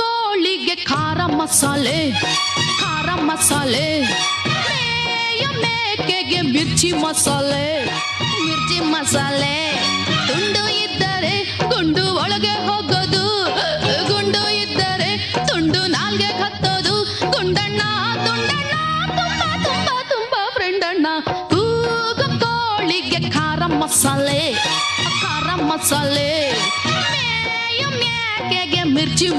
ಕೋಳಿಗೆ ಖಾರ ಮಸಾಲೆ ಖಾರ ಮಸಾಲೆ, ಮೇಯ ಮೇಕೆಗೆ ಮಿರ್ಚಿ ಮಸಾಲೆ ಮಿರ್ಚಿ ಮಸಾಲೆ. ತುಂಡು ಇದ್ದರೆ ಗುಂಡು ಒಳಗೆ ಹೋಗೋದು, ಗುಂಡು ಇದ್ದರೆ ತುಂಡು ನಾಲ್ಗೆ ಹತ್ತೋದು ಗುಂಡಣ್ಣ ತುಂಡಣ್ಣ ತುಂಬಾ ತುಂಬಾ ತುಂಬಾ ಫ್ರೆಂಡಣ್ಣ ಕೋಳಿಗೆ ಖಾರ ಮಸಾಲೆ ಖಾರ ಮಸಾಲೆ. ಮೇಯ ಮೇಕೆಗೆ